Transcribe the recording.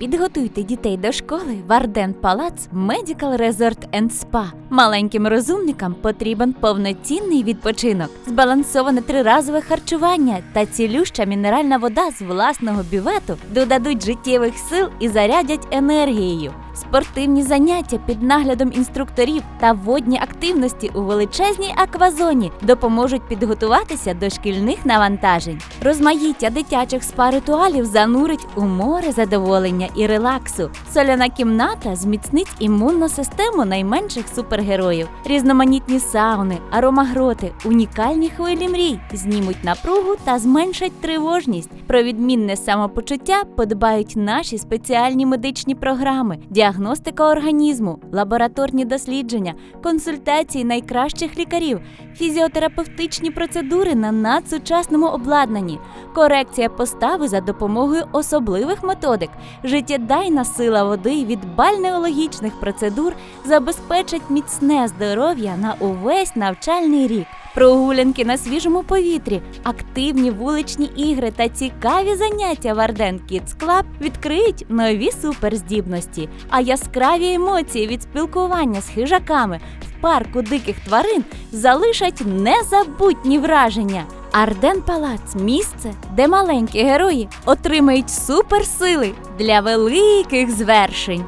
Підготуйте дітей до школи в Арден Палац Medical Resort and Spa. Маленьким розумникам потрібен повноцінний відпочинок, збалансоване триразове харчування та цілюща мінеральна вода з власного бювету додадуть життєвих сил і зарядять енергією. Спортивні заняття під наглядом інструкторів та водні активності у величезній аквазоні допоможуть підготуватися до шкільних навантажень. Розмаїття дитячих спа-ритуалів занурить у море задоволення і релаксу. Соляна кімната зміцнить імунну систему найменших супергероїв. Різноманітні сауни, аромагроти, унікальні хвилі мрій знімуть напругу та зменшать тривожність. Про відмінне самопочуття подбають наші спеціальні медичні програми, діагностика організму, лабораторні дослідження, консультації найкращих лікарів, фізіотерапевтичні процедури на надсучасному обладнанні, корекція постави за допомогою особливих методик, життєдайна сила води від бальнеологічних процедур забезпечать міцне здоров'я на увесь навчальний рік. Прогулянки на свіжому повітрі, активні вуличні ігри та цікаві заняття в Арден Kids Club відкриють нові суперздібності, а яскраві емоції від спілкування з хижаками в парку диких тварин залишать незабутні враження. Арден Палац місце, де маленькі герої отримають суперсили для великих звершень.